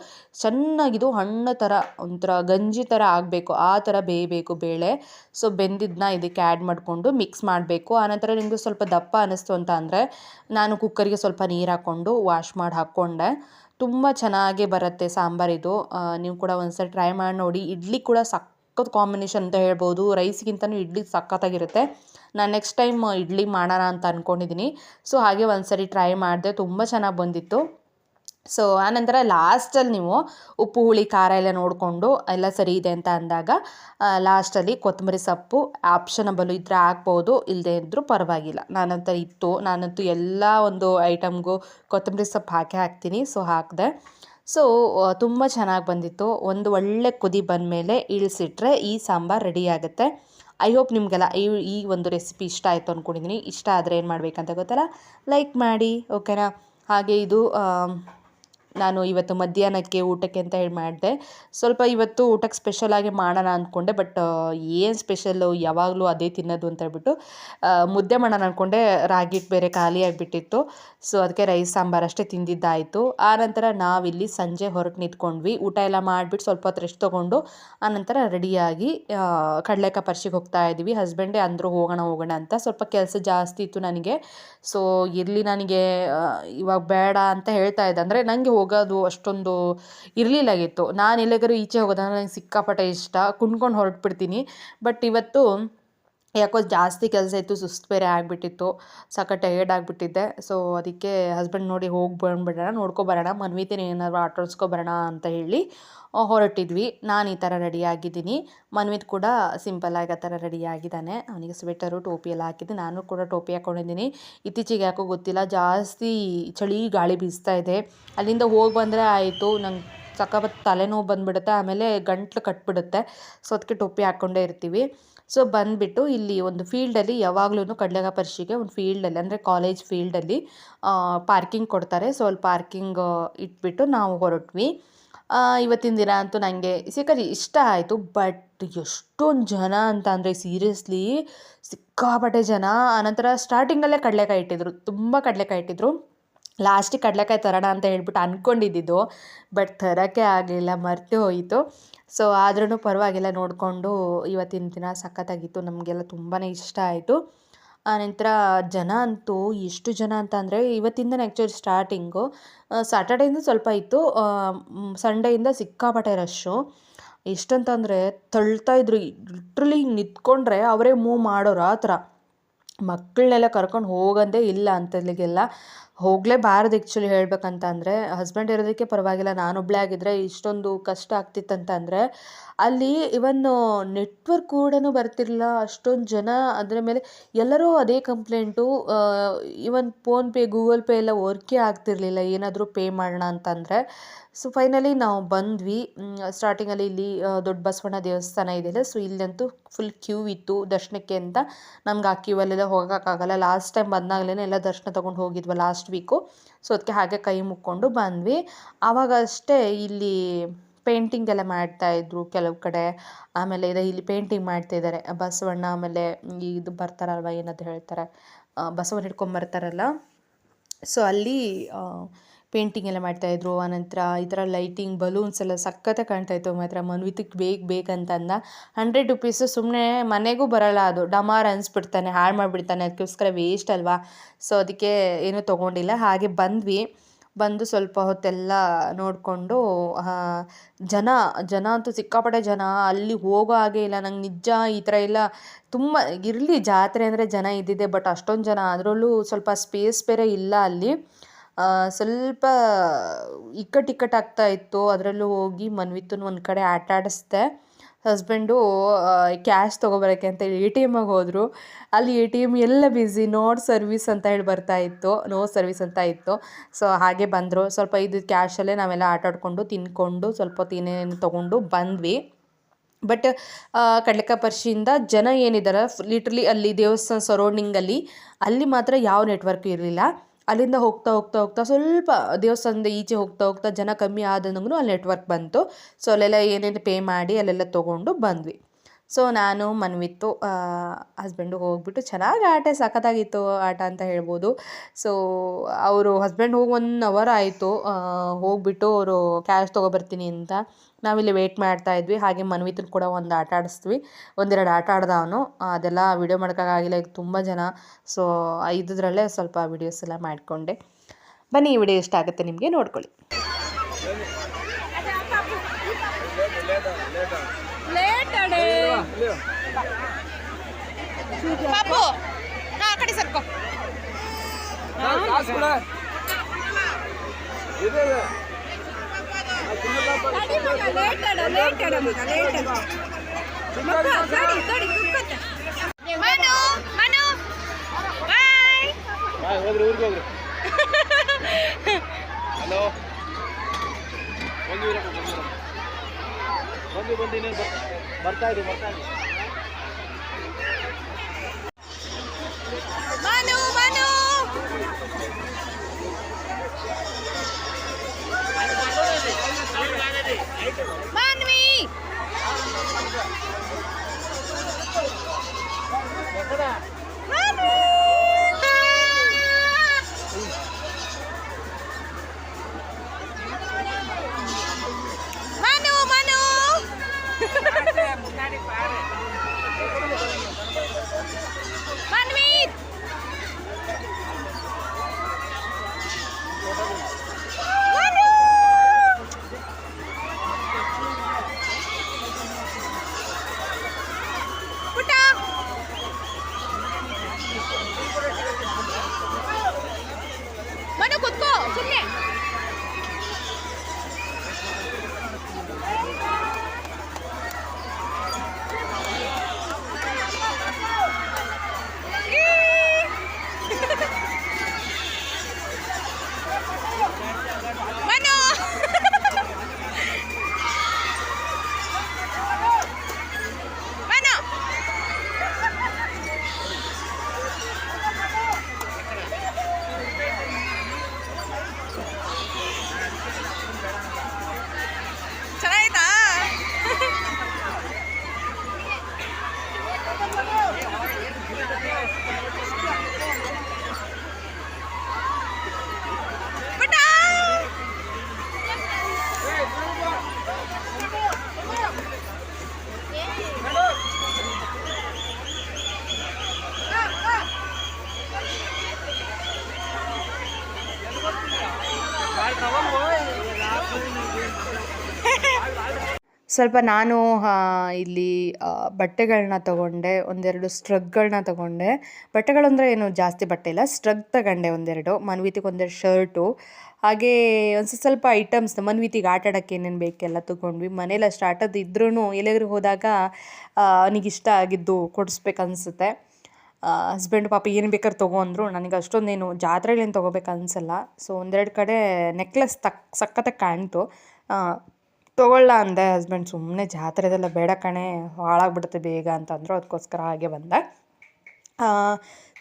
ಚೆನ್ನಾಗಿದು ಹಣ್ಣು ಥರ ಒಂಥರ ಗಂಜಿ ಥರ ಆಗಬೇಕು. ಆ ಥರ ಬೇಯಬೇಕು ಬೇಳೆ. ಸೊ ಬೆಂದಿದ್ದನ್ನ ಇದಕ್ಕೆ ಆ್ಯಡ್ ಮಾಡಿಕೊಂಡು ಮಿಕ್ಸ್ ಮಾಡಬೇಕು. ಆನಂತರ ನಿಮಗೆ ಸ್ವಲ್ಪ ದಪ್ಪ ಅನ್ನಿಸ್ತು ಅಂತ ಅಂದರೆ, ನಾನು ಕುಕ್ಕರಿಗೆ ಸ್ವಲ್ಪ ನೀರು ಹಾಕ್ಕೊಂಡು ವಾಶ್ ಮಾಡಿ ಹಾಕ್ಕೊಂಡೆ. ತುಂಬ ಚೆನ್ನಾಗಿ ಬರುತ್ತೆ ಸಾಂಬಾರಿದು ನೀವು ಕೂಡ ಒಂದ್ಸಲ ಟ್ರೈ ಮಾಡಿ ನೋಡಿ. ಇಡ್ಲಿ ಕೂಡ ಸಖತ್ ಕಾಂಬಿನೇಷನ್ ಅಂತ ಹೇಳ್ಬೋದು. ರೈಸ್ಗಿಂತನೂ ಇಡ್ಲಿ ಸಖತ್ತಾಗಿರುತ್ತೆ. ನಾನು ನೆಕ್ಸ್ಟ್ ಟೈಮ್ ಇಡ್ಲಿ ಮಾಡೋಣ ಅಂತ ಅಂದ್ಕೊಂಡಿದ್ದೀನಿ ಸೊ ಹಾಗೆ ಒಂದ್ಸರಿ ಟ್ರೈ ಮಾಡಿದೆ. ತುಂಬ ಚೆನ್ನಾಗಿ ಬಂದಿತ್ತು. ಸೊ ಆನಂತರ ಲಾಸ್ಟಲ್ಲಿ ನೀವು ಉಪ್ಪು, ಹುಳಿ, ಖಾರ ಎಲ್ಲ ನೋಡಿಕೊಂಡು ಎಲ್ಲ ಸರಿ ಇದೆ ಅಂತ ಅಂದಾಗ ಲಾಸ್ಟಲ್ಲಿ ಕೊತ್ತಂಬರಿ ಸೊಪ್ಪು ಆಪ್ಷನಬಲ್ ಇದ್ದರೆ ಹಾಕ್ಬೋದು ಇಲ್ಲದೆ ಇದ್ದರೂ ಪರವಾಗಿಲ್ಲ. ನಾನಂತರ ಇತ್ತು, ನಾನಂತೂ ಎಲ್ಲ ಒಂದು ಐಟಮ್ಗೂ ಕೊತ್ತಂಬರಿ ಸೊಪ್ಪು ಹಾಕಿ ಹಾಕ್ತೀನಿ ಸೊ ಹಾಕಿದೆ. ಸೊ ತುಂಬ ಚೆನ್ನಾಗಿ ಬಂದಿತ್ತು. ಒಂದು ಒಳ್ಳೆ ಕುದಿ ಬಂದಮೇಲೆ ಇಳಿಸಿಟ್ರೆ ಈ ಸಾಂಬಾರು ರೆಡಿ ಆಗುತ್ತೆ. ಐ ಹೋಪ್ ನಿಮಗೆಲ್ಲ ಈ ಈ ಒಂದು ರೆಸಿಪಿ ಇಷ್ಟ ಆಯಿತು ಅಂದ್ಕೊಂಡಿದ್ದೀನಿ ಇಷ್ಟ ಆದರೆ ಏನು ಮಾಡಬೇಕಂತ ಗೊತ್ತಲ್ಲ? ಲೈಕ್ ಮಾಡಿ ಓಕೆನಾ ಹಾಗೆ ಇದು ನಾನು ಇವತ್ತು ಮಧ್ಯಾಹ್ನಕ್ಕೆ ಊಟಕ್ಕೆ ಅಂತ ಹೇಳಿ ಮಾಡಿದೆ. ಸ್ವಲ್ಪ ಇವತ್ತು ಊಟಕ್ಕೆ ಸ್ಪೆಷಲಾಗಿ ಮಾಡೋಣ ಅಂದ್ಕೊಂಡೆ ಬಟ್ ಏನು ಸ್ಪೆಷಲ್ಲು ಯಾವಾಗಲೂ ಅದೇ ತಿನ್ನೋದು ಅಂತ ಹೇಳ್ಬಿಟ್ಟು ಮುದ್ದೆ ಮಾಡೋಣ ಅಂದ್ಕೊಂಡೆ. ರಾಗಿ ಬೇರೆ ಖಾಲಿ ಆಗಿಬಿಟ್ಟಿತ್ತು. ಸೊ ಅದಕ್ಕೆ ರೈಸ್ ಸಾಂಬಾರು ಅಷ್ಟೇ ತಿಂದಿದ್ದಾಯಿತು. ಆನಂತರ ನಾವಿಲ್ಲಿ ಸಂಜೆ ಹೊರಟು ನಿಂತ್ಕೊಂಡ್ವಿ. ಊಟ ಎಲ್ಲ ಮಾಡಿಬಿಟ್ಟು ಸ್ವಲ್ಪ ಹೊತ್ತು ರೆಸ್ಟ್ ತೊಗೊಂಡು ಆನಂತರ ರೆಡಿಯಾಗಿ ಕಡಲೆಕಾಯಿ ಪರ್ಷಿಗೆ ಹೋಗ್ತಾ ಇದ್ದೀವಿ. ಹಸ್ಬೆಂಡೇ ಅಂದರು, ಹೋಗೋಣ ಹೋಗೋಣ ಅಂತ. ಸ್ವಲ್ಪ ಕೆಲಸ ಜಾಸ್ತಿ ಇತ್ತು ನನಗೆ. ಸೊ ಇರಲಿ ನನಗೆ ಇವಾಗ ಬೇಡ ಅಂತ ಹೇಳ್ತಾ ಇದ್ದೆ. ಅಂದರೆ ನನಗೆ ಹೋಗೋದು ಅಷ್ಟೊಂದು ಇರಲಿಲ್ಲಾಗಿತ್ತು. ನಾನು ಎಲ್ಲಿಗಾದ್ರೂ ಈಚೆ ಹೋಗೋದಂದ್ರೆ ನನಗೆ ಸಿಕ್ಕಾಪಟ್ಟೆ ಇಷ್ಟ. ಕುಣ್ಕೊಂಡು ಹೊರಟ್ಬಿಡ್ತೀನಿ. ಬಟ್ ಇವತ್ತು ಯಾಕೋ ಜಾಸ್ತಿ ಕೆಲಸ ಇತ್ತು, ಸುಸ್ತು ಬೇರೆ ಆಗಿಬಿಟ್ಟಿತ್ತು ಸಾಕ ಟಯರ್ಡ್ ಆಗಿಬಿಟ್ಟಿದ್ದೆ. ಸೊ ಅದಕ್ಕೆ ಹಸ್ಬೆಂಡ್ ನೋಡಿ ಹೋಗಿ ಬಂದ್ಬಿಡೋಣ ನೋಡ್ಕೊಬರೋಣ ಮನ್ವಿತೀನಿ ಏನಾದ್ರು ಆಟಾಡ್ಸ್ಕೊಬರೋಣ ಅಂತ ಹೇಳಿ ಹೊರಟಿದ್ವಿ. ನಾನು ಈ ಥರ ರೆಡಿ ಆಗಿದ್ದೀನಿ. ಮನ್ವಿತ್ ಕೂಡ ಸಿಂಪಲ್ಲಾಗಿ ಆ ಥರ ರೆಡಿ ಆಗಿದ್ದಾನೆ. ಅವನಿಗೆ ಸ್ವೆಟರು ಟೋಪಿ ಎಲ್ಲ ಹಾಕಿದ್ದೆ. ನಾನು ಕೂಡ ಟೋಪಿ ಹಾಕ್ಕೊಂಡಿದ್ದೀನಿ ಇತ್ತೀಚೆಗೆ ಯಾಕೋ ಗೊತ್ತಿಲ್ಲ, ಜಾಸ್ತಿ ಚಳಿ, ಗಾಳಿ ಬೀಸ್ತಾ ಇದೆ. ಅಲ್ಲಿಂದ ಹೋಗಿ ಬಂದರೆ ಆಯಿತು. ನಂಗೆ ಸಖತ್ ತಲೆನೋವು ಬಂದುಬಿಡುತ್ತೆ. ಆಮೇಲೆ ಗಂಟ್ಲು ಕಟ್ಬಿಡುತ್ತೆ. ಸೊ ಅದಕ್ಕೆ ಟೋಪಿ ಹಾಕ್ಕೊಂಡೇ ಇರ್ತೀವಿ. ಸೊ ಬಂದುಬಿಟ್ಟು ಇಲ್ಲಿ ಒಂದು ಫೀಲ್ಡಲ್ಲಿ ಯಾವಾಗಲೂ ಕಡ್ಲೆಗ ಪರಿಷೆಗೆ ಒಂದು ಫೀಲ್ಡಲ್ಲಿ, ಅಂದರೆ ಕಾಲೇಜ್ ಫೀಲ್ಡಲ್ಲಿ ಪಾರ್ಕಿಂಗ್ ಕೊಡ್ತಾರೆ. ಸೊ ಅಲ್ಲಿ ಪಾರ್ಕಿಂಗ್ ಇಟ್ಬಿಟ್ಟು ನಾವು ಹೊರಟ್ವಿ. ಇವತ್ತಿನ ದಿನ ಅಂತೂ ನನಗೆ ಸಿಕ್ಕರೆ ಇಷ್ಟ ಆಯಿತು ಬಟ್ ಎಷ್ಟೊಂದು ಜನ ಅಂತ ಅಂದರೆ ಸೀರಿಯಸ್ಲಿ ಸಿಕ್ಕಾಪಟ್ಟೆ ಜನ. ಆನಂತರ ಸ್ಟಾರ್ಟಿಂಗಲ್ಲೇ ಕಡಲೆಕಾಯಿ ಇಟ್ಟಿದ್ರು, ತುಂಬ ಕಡಲೆಕಾಯಿ ಇಟ್ಟಿದ್ರು. ಲಾಸ್ಟಿಗೆ ಕಡಲೆಕಾಯಿ ತರೋಣ ಅಂತ ಹೇಳ್ಬಿಟ್ಟು ಅಂದ್ಕೊಂಡಿದ್ದಿದ್ದು ಬಟ್ ತರೋಕ್ಕೆ ಆಗಲಿಲ್ಲ, ಮರೆತು ಹೋಯಿತು. ಸೊ ಆದ್ರೂ ಪರವಾಗಿಲ್ಲ, ನೋಡಿಕೊಂಡು ಇವತ್ತಿನ ದಿನ ಸಖತ್ತಾಗಿತ್ತು, ನಮಗೆಲ್ಲ ತುಂಬಾ ಇಷ್ಟ ಆಯಿತು. ಆನಂತರ ಜನ ಅಂತೂ, ಎಷ್ಟು ಜನ ಅಂತ ಅಂದರೆ, ಇವತ್ತಿಂದನೇ ಆ್ಯಕ್ಚುಲಿ ಸ್ಟಾರ್ಟಿಂಗು ಸ್ಯಾಟರ್ಡೇಯಿಂದ ಸ್ವಲ್ಪ ಇತ್ತು ಸಂಡೇಯಿಂದ ಸಿಕ್ಕಾಪಟ್ಟೆ ರಶ್ಶು ಎಷ್ಟಂತಂದರೆ, ತಳ್ತಾ ಇದ್ರು ಲಿಟ್ರಲಿ ಹಿಂಗೆ ನಿಂತ್ಕೊಂಡ್ರೆ ಅವರೇ ಮೂವ್ ಮಾಡೋರು, ಆ ಥರ. ಮಕ್ಕಳನ್ನೆಲ್ಲ ಕರ್ಕೊಂಡು ಹೋಗಂದೇ ಇಲ್ಲ ಅಂತಲ್ಲಿಗೆಲ್ಲ ಹೋಗಲೇಬಾರ್ದು ಆ್ಯಕ್ಚುಲಿ ಹೇಳ್ಬೇಕಂತ ಅಂದರೆ ಹಸ್ಬೆಂಡ್ ಇರೋದಕ್ಕೆ ಪರವಾಗಿಲ್ಲ ನಾನೊಬ್ಬಳೇ ಆಗಿದ್ರೆ ಇಷ್ಟೊಂದು ಕಷ್ಟ ಆಗ್ತಿತ್ತಂತ ಅಂದರೆ ಅಲ್ಲಿ ಇವನ್ ನೆಟ್ವರ್ಕ್ ಕೂಡ ಬರ್ತಿರಲಿಲ್ಲ, ಅಷ್ಟೊಂದು ಜನ ಅದರ ಮೇಲೆ ಎಲ್ಲರೂ ಅದೇ complaint even PhonePe Google Pay ಎಲ್ಲ ವರ್ಕೇ ಆಗ್ತಿರಲಿಲ್ಲ, ಏನಾದರೂ ಪೇ ಮಾಡೋಣ ಅಂತಂದರೆ. ಸೊ ಫೈನಲಿ ನಾವು ಬಂದ್ವಿ. ಸ್ಟಾರ್ಟಿಂಗಲ್ಲಿ ಇಲ್ಲಿ ದೊಡ್ಡ ಬಸವಣ್ಣ ದೇವಸ್ಥಾನ ಇದೆ ಸೊ ಇಲ್ಲಂತೂ ಫುಲ್ ಕ್ಯೂ ಇತ್ತು ದರ್ಶನಕ್ಕೆ ಅಂತ. ನಮ್ಗೆ ಆ ಕ್ಯೂ ಅಲ್ಲೆಲ್ಲ ಹೋಗೋಕ್ಕಾಗಲ್ಲ ಲಾಸ್ಟ್ ಟೈಮ್ ಬಂದಾಗಲೇ ಎಲ್ಲ ದರ್ಶನ ತೊಗೊಂಡು ಹೋಗಿದ್ವ ಲಾಸ್ಟ್ ವೀಕು ಸೊ ಅದಕ್ಕೆ ಹಾಗೆ ಕೈ ಮುಕ್ಕೊಂಡು ಬಂದ್ವಿ. ಆವಾಗ ಅಷ್ಟೇ ಇಲ್ಲಿ ಪೇಂಟಿಂಗ್ ಎಲ್ಲ ಮಾಡ್ತಾಯಿದ್ರು ಕೆಲವು ಕಡೆ. ಆಮೇಲೆ ಇದೆ, ಇಲ್ಲಿ ಪೇಂಟಿಂಗ್ ಮಾಡ್ತಿದ್ದಾರೆ ಬಸವಣ್ಣ ಆಮೇಲೆ ಇದು ಬರ್ತಾರಲ್ವ ಏನಂತ ಹೇಳ್ತಾರೆ? ಬಸವಣ್ಣ ಹಿಡ್ಕೊಂಬರ್ತಾರಲ್ಲ ಸೊ ಅಲ್ಲಿ ಪೇಂಟಿಂಗ್ ಎಲ್ಲ ಮಾಡ್ತಾಯಿದ್ರು ಆನಂತರ ಈ ಥರ ಲೈಟಿಂಗ್ ಬಲೂನ್ಸ್ ಎಲ್ಲ ಸಖತ್ತಾಗಿ ಕಾಣ್ತಾಯಿತ್ತು ಮಾತ್ರ ಮನ್ವಿತಕ್ಕೆ ಬೇಕು ಬೇಕಂತ ಅಂದ ಹಂಡ್ರೆಡ್ ರುಪೀಸು ಸುಮ್ಮನೆ ಮನೆಗೂ ಬರಲ್ಲ ಅದು. ಡಮಾರ್ ಅನ್ಸ್ಬಿಡ್ತಾನೆ, ಹಾಳು ಮಾಡಿಬಿಡ್ತಾನೆ. ಅದಕ್ಕೋಸ್ಕರ ವೇಸ್ಟ್ ಅಲ್ವಾ? ಸೊ ಅದಕ್ಕೆ ಏನೂ ತೊಗೊಂಡಿಲ್ಲ. ಹಾಗೆ ಬಂದ್ವಿ. ಬಂದು ಸ್ವಲ್ಪ ಹೊತ್ತೆಲ್ಲ ನೋಡಿಕೊಂಡು ಜನ ಜನ ಅಂತೂ ಸಿಕ್ಕಾಪಟ್ಟೆ ಜನ. ಅಲ್ಲಿ ಹೋಗೋ ಹಾಗೆ ಇಲ್ಲ. ನಂಗೆ ನಿಜ ಈ ಥರ ಎಲ್ಲ ತುಂಬ ಇರಲಿ ಜಾತ್ರೆ ಅಂದರೆ ಜನ ಇದ್ದಿದೆ ಬಟ್ ಅಷ್ಟೊಂದು ಜನ. ಅದರಲ್ಲೂ ಸ್ವಲ್ಪ ಸ್ಪೇಸ್ ಬೇರೆ ಇಲ್ಲ ಅಲ್ಲಿ. ಸ್ವಲ್ಪ ಇಕ್ಕಟ್ಟು ಆಗ್ತಾ ಇತ್ತು ಅದರಲ್ಲೂ ಹೋಗಿ ಮನ್ವಿತನ ಒಂದು ಕಡೆ ಆಟ ಆಡಿಸ್ದೆ ಹಸ್ಬೆಂಡು ಕ್ಯಾಶ್ ತೊಗೊಬರೋಕ್ಕೆ ಅಂತ ಹೇಳಿ ಎ ಟಿ ಎಮ್ಮಾಗೆ ಹೋದರು. ಅಲ್ಲಿ ಎ ಟಿ ಎಂ ಎಲ್ಲ ಬ್ಯುಸಿ ನೋಟ್ ಸರ್ವಿಸ್ ಅಂತ ಹೇಳಿ ಬರ್ತಾ ಇತ್ತು ನೋ ಸರ್ವಿಸ್ ಅಂತ ಇತ್ತು. ಸೊ, ಹಾಗೆ ಬಂದರು. ಸ್ವಲ್ಪ ಇದು ಕ್ಯಾಶಲ್ಲೇ ನಾವೆಲ್ಲ ಆಟ ಆಡಿಕೊಂಡು ತಿನ್ಕೊಂಡು ಸ್ವಲ್ಪ ಹೊತ್ತು ಏನೇನು ತೊಗೊಂಡು ಬಂದ್ವಿ. ಬಟ್ ಕಡಲೆಕಾಯಿ ಪರ್ಷಿಯಿಂದ ಜನ ಏನಿದ್ದಾರೆ ಲಿಟ್ರಲಿ ಅಲ್ಲಿ ದೇವಸ್ಥಾನ ಸರೌಂಡಿಂಗಲ್ಲಿ, ಅಲ್ಲಿ ಮಾತ್ರ ಯಾವ ನೆಟ್ವರ್ಕ್ ಇರಲಿಲ್ಲ. ಅಲ್ಲಿಂದ ಹೋಗ್ತಾ ಹೋಗ್ತಾ ಹೋಗ್ತಾ ಸ್ವಲ್ಪ ದೇವಸ್ಥಾನದ ಈಚೆ ಹೋಗ್ತಾ ಹೋಗ್ತಾ ಜನ ಕಮ್ಮಿ ಆದಂಗೂ ಅಲ್ಲಿ ನೆಟ್ವರ್ಕ್ ಬಂತು. ಸೊ ಅಲ್ಲೆಲ್ಲ ಏನೇನು ಪೇ ಮಾಡಿ ಅಲ್ಲೆಲ್ಲ ತೊಗೊಂಡು ಬಂದ್ವಿ. ಸೊ ನಾನು, ಮನ್ವಿತ್ತು ಹಸ್ಬೆಂಡು ಹೋಗ್ಬಿಟ್ಟು ಚೆನ್ನಾಗಿ ಆಟ, ಸಖತ್ತಾಗಿತ್ತು ಆಟ ಅಂತ ಹೇಳ್ಬೋದು. ಸೊ ಅವರು ಹಸ್ಬೆಂಡ್ ಹೋಗಿ ಒನ್ ಅವರ್ ಆಯಿತು. ಹೋಗ್ಬಿಟ್ಟು ಅವರು ಕ್ಯಾಶ್ ತೊಗೊಬರ್ತೀನಿ ಅಂತ. ನಾವಿಲ್ಲಿ ವೆಯ್ಟ್ ಮಾಡ್ತಾ ಇದ್ವಿ. ಹಾಗೆ ಮನ್ವಿತನ್ ಕೂಡ ಒಂದು ಆಟ ಆಡಿಸ್ತೀವಿ ಒಂದೆರಡು ಆಟ ಆಡ್ದ ಅವನು. ಅದೆಲ್ಲ ವಿಡಿಯೋ ಮಾಡೋಕ್ಕಾಗಿಲ್ಲ ಈಗ ತುಂಬ ಜನ. ಸೊ ಐದರಲ್ಲೇ ಸ್ವಲ್ಪ ವಿಡಿಯೋಸ್ ಎಲ್ಲ ಮಾಡಿಕೊಂಡೆ. ಬನ್ನಿ ಈ ವಿಡಿಯೋ ಇಷ್ಟ ಆಗುತ್ತೆ ನಿಮಗೆ ನೋಡ್ಕೊಳ್ಳಿ. ಸರ್ಕೋ. ಹೋಗ್ರಿ ಊರಿಗೆ ಹೋಗ್ರಿ ಹಲೋ ಬಂದು ಬಂದು ಇನ್ನೇನು ಬರ್- ಬರ್ತಾ ಇದೆ ಬರ್ತಾ ಸ್ವಲ್ಪ ನಾನು ಇಲ್ಲಿ ಬಟ್ಟೆಗಳನ್ನ ತಗೊಂಡೆ, ಒಂದೆರಡು ಸ್ಟ್ರಗ್ಗಳನ್ನ ತಗೊಂಡೆ. ಬಟ್ಟೆಗಳಂದರೆ ಏನು ಜಾಸ್ತಿ ಬಟ್ಟೆ ಇಲ್ಲ, ಸ್ಟ್ರಗ್ ತಗೊಂಡೆ ಒಂದೆರಡು, ಮನ್ವಿತಿಗೆ ಒಂದೆರಡು ಶರ್ಟು. ಹಾಗೇ ಒಂದು ಸ್ವಲ್ಪ ಐಟಮ್ಸ್ ಮನ್ವಿತಿಗೆ ಆಟ ಆಡೋಕ್ಕೆ ಏನೇನು ಬೇಕೆಲ್ಲ ತೊಗೊಂಡ್ವಿ. ಮನೇಲಿ ಅಷ್ಟು ಆಟದ್ದು ಇದ್ರೂ ಎಲ್ಲಾದ್ರೂ ಹೋದಾಗ ಅವನಿಗೆ ಇಷ್ಟ ಆಗಿದ್ದು ಕೊಡಿಸ್ಬೇಕನ್ಸುತ್ತೆ ಹಸ್ಬೆಂಡ್ ಪಾಪ ಏನು ಬೇಕಾದ್ರೆ ತೊಗೊ ಅಂದರು, ನನಗೆ ಅಷ್ಟೊಂದೇನು ಜಾತ್ರೆಗಳೇನು ತೊಗೋಬೇಕು ಅನಿಸಲ್ಲ. ಸೊ ಒಂದೆರಡು ಕಡೆ ನೆಕ್ಲೆಸ್ ತಕ್ ಸಖತ್ತಾಗಿ ಕಾಣ್ತು. ತೊಗೊಳ್ಳ ಅಂದೆ ಹಸ್ಬೆಂಡ್ ಸುಮ್ಮನೆ ಜಾತ್ರೆದೆಲ್ಲ ಬೇಡ ಕಣೆ, ಹಾಳಾಗ್ಬಿಡುತ್ತೆ ಬೇಗ ಅಂತ ಅಂದರು ಅದಕ್ಕೋಸ್ಕರ ಹಾಗೆ ಬಂದೆ.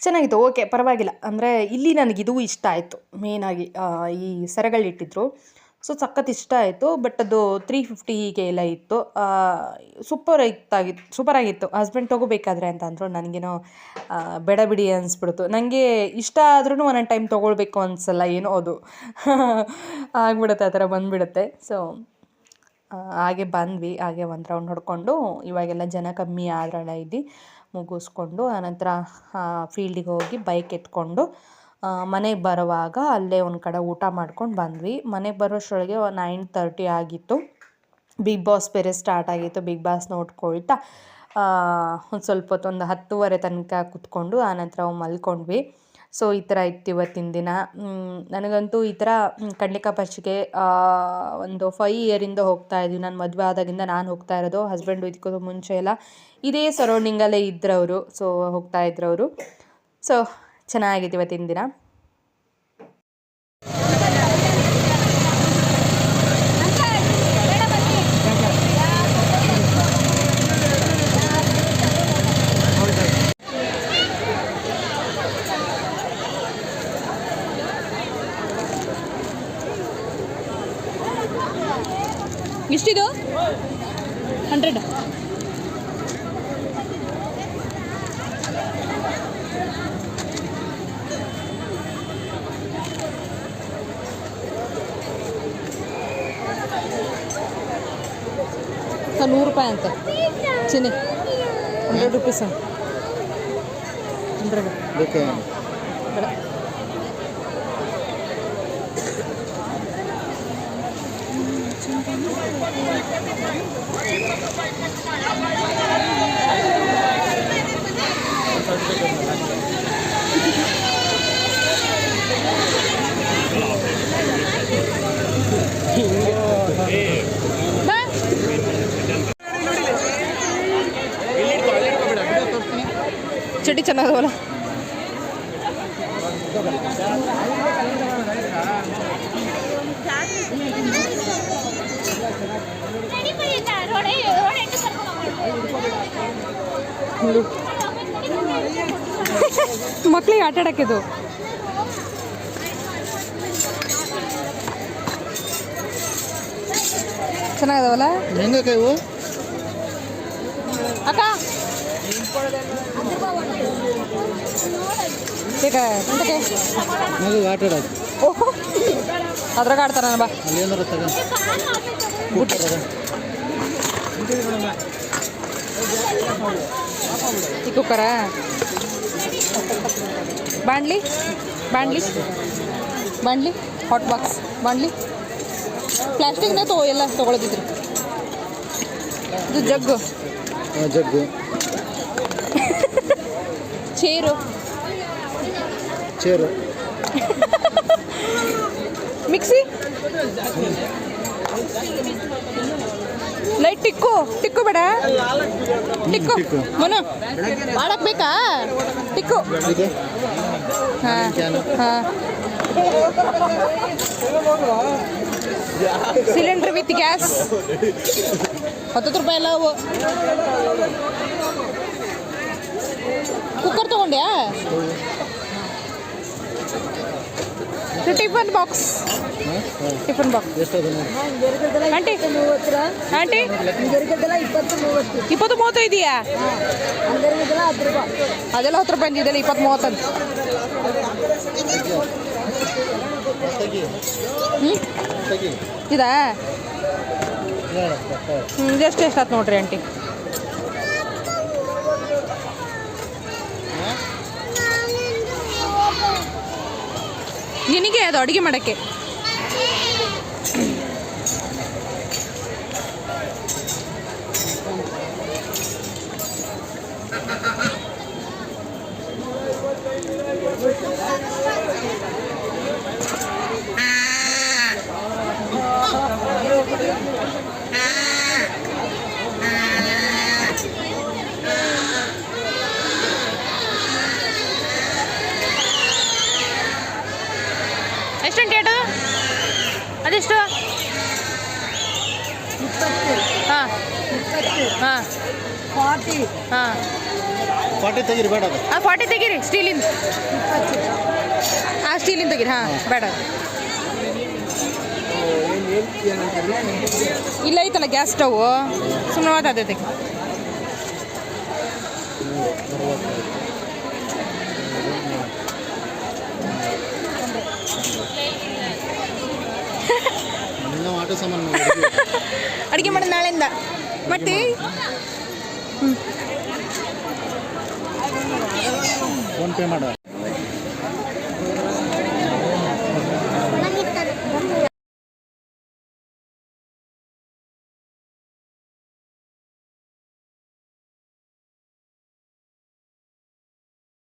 ಚೆನ್ನಾಗಿತ್ತು. ಓಕೆ ಪರವಾಗಿಲ್ಲ. ಅಂದರೆ ಇಲ್ಲಿ ನನಗೆ ಇದು ಇಷ್ಟ ಆಯಿತು. ಮೇನಾಗಿ ಈ ಸೆರೆಗಳಿಟ್ಟಿದ್ರು ಸೊ ಸಖತ್ ಇಷ್ಟ ಆಯಿತು. ಬಟ್ ಅದು ತ್ರೀ ಫಿಫ್ಟಿ ಹೀಗೆ ಎಲ್ಲ ಇತ್ತು. ಸೂಪರ್ ಇತ್ತಾಗಿತ್ತು ಸೂಪರಾಗಿತ್ತು ಹಸ್ಬೆಂಡ್ ತೊಗೋಬೇಕಾದ್ರೆ ಅಂತ ಅಂದರು. ನನಗೇನೋ ಬೇಡ ಬಿಡಿ ಅನಿಸ್ಬಿಡ್ತು. ನನಗೆ ಇಷ್ಟ ಆದ್ರೂ ಒಂದೊಂದು ಟೈಮ್ ತೊಗೊಳ್ಬೇಕು ಅನ್ಸಲ್ಲ. ಏನೋ ಅದು. ಆಗ್ಬಿಡುತ್ತೆ, ಆ ಥರ ಬಂದುಬಿಡುತ್ತೆ. ಸೊ ಹಾಗೆ ಬಂದ್ವಿ. ಹಾಗೆ ಒಂದು ರೌಂಡ್ ಹೊಡ್ಕೊಂಡು ಇವಾಗೆಲ್ಲ ಜನ ಕಮ್ಮಿ ಆದ್ರಣ ಇಲ್ಲಿ ಮುಗಿಸ್ಕೊಂಡು, ಆನಂತರ ಫೀಲ್ಡಿಗೆ ಹೋಗಿ ಬೈಕ್ ಎತ್ಕೊಂಡು ಮನೆಗೆ ಬರುವಾಗ ಅಲ್ಲೇ ಒಂದು ಕಡೆ ಊಟ ಮಾಡ್ಕೊಂಡು ಬಂದ್ವಿ. ಮನೆಗೆ ಬರೋಷ್ಟೊಳಗೆ ನೈನ್ ತರ್ಟಿ ಆಗಿತ್ತು. ಬಿಗ್ ಬಾಸ್ ಬೇರೆ ಸ್ಟಾರ್ಟ್ ಆಗಿತ್ತು. ಬಿಗ್ ಬಾಸ್ ನೋಡ್ಕೊಳ್ತಾ ಒಂದು ಸ್ವಲ್ಪ ಹೊತ್ತು ಒಂದು ಹತ್ತುವರೆ ತನಕ ಕುತ್ಕೊಂಡು, ಆನಂತರ ಮಲ್ಕೊಂಡ್ವಿ. ಸೊ, ಈ ಥರ ಇತ್ತು ಇವತ್ತಿನ ದಿನ. ನನಗಂತೂ ಈ ಥರ ಕನ್ನಿಕಾ ಪರ್ಚಿಗೆ ಒಂದು ಫೈ ಇಯರಿಂದ ಹೋಗ್ತಾ ಇದ್ವಿ. ನಾನು ಮದುವೆ ಆದಾಗಿಂದ ನಾನು ಹೋಗ್ತಾ ಇರೋದು ಹಸ್ಬೆಂಡ್ ಇದಕ್ಕೂ ಮುಂಚೆ ಎಲ್ಲ. ಇದೇ ಸರೌಂಡಿಂಗಲ್ಲೇ ಇದ್ರವರು. ಸೊ ಹೋಗ್ತಾ ಇದ್ರವರು. ಸೊ ಚೆನ್ನಾಗಿತ್ತು ಇವತ್ತಿನ ದಿನ. ಎಷ್ಟಿದು ಹಂಡ್ರೆಡ್ ನೂರು ರೂಪಾಯಿ ಅಂತ. ಚಿನ್ನಿ. ಹಂಡ್ರೆಡ್ ರುಪೀಸ್ ಹಂಡ್ರೆಡ್ ಬೇಡ ಚೆನ್ನಾಗವಲ್ಲ ಮಕ್ಳಿಗೆ ಆಟ ಆಡಕ್ಕೆ ಚೆನ್ನಾಗಿದಾವಲ್ಲ? ಹೆಂಗ ಇವು ಅದ್ರಾಗ ಆಡ್ತಾರ ಬಾ ಅಲ್ಲಿ ಏನಾರ ತಗ ಬಿಟ್ಟದ ಈ ಕುಕ್ಕರ ಬಾಂಡ್ಲಿ ಬಾಂಡ್ಲಿ ಬಾಂಡ್ಲಿ ಹಾಟ್ ಬಾಕ್ಸ್ ಬಾಂಡ್ಲಿ ಪ್ಲಾಸ್ಟಿಕ್ನ ತಗೋ ಎಲ್ಲ ತೊಗೊಳದಿದ್ರು ಇದು jug jug chair chair mixie light tick ಟಿಕ್ಕು ಬೇಡ. ಟಿಕ್ಕು. ಮನು ಮಾಡಕ್ ಬೇಕಾ ಟಿಕ್ಕು ಹಾಂ ಹಾಂ. ಸಿಲಿಂಡರ್ ವಿತ್ ಗ್ಯಾಸ್ ಹತ್ತತ್ತು ರೂಪಾಯಿ ಎಲ್ಲ ಅವು. Cooker ತಗೊಂಡ್ಯಾ? Tiffin box. Tiffin box. Aunty aunty. ಇಪ್ಪತ್ತು ಮೂವತ್ತು ಇದೆಯಾ? ಅದೆಲ್ಲ ಹತ್ತು ರೂಪಾಯಿ ಇದೆಲ್ಲ ಇಪ್ಪತ್ತು ಮೂವತ್ತಂತ. ಇದಾ? ಹ್ಞೂ ಎಷ್ಟು ಎಷ್ಟು ಆಯ್ತು ನೋಡ್ರಿ, ಆಂಟಿ? ನಿನಗೆ ಅದು ಅಡುಗೆ ಮಾಡೋಕ್ಕೆ. ಹಾಂ. ಹಾಂ. ಪಾಟಿ ತೆಗೀರಿ ಬೇಡ ಅದು. ಹಾಂ ಫಾರ್ಟಿ ತೆಗೀರಿ ಸ್ಟೀಲಿಂದ. ಹಾಂ ಸ್ಟೀಲಿಂದ ತೆಗೀರಿ ಹಾಂ ಬೇಡ. ಇಲ್ಲ ಐತಲ್ಲ ಗ್ಯಾಸ್ ಸ್ಟವ್. ಸುಮ್ಮನವಾದ ಅದೇ ತೆಗಿ. ಅಡುಗೆ ಮಾಡೋದು ನಾಳೆಯಿಂದ. ಮಾಡ್ತೀವಿ ಫೋನ್ ಪೇ ಮಾಡ.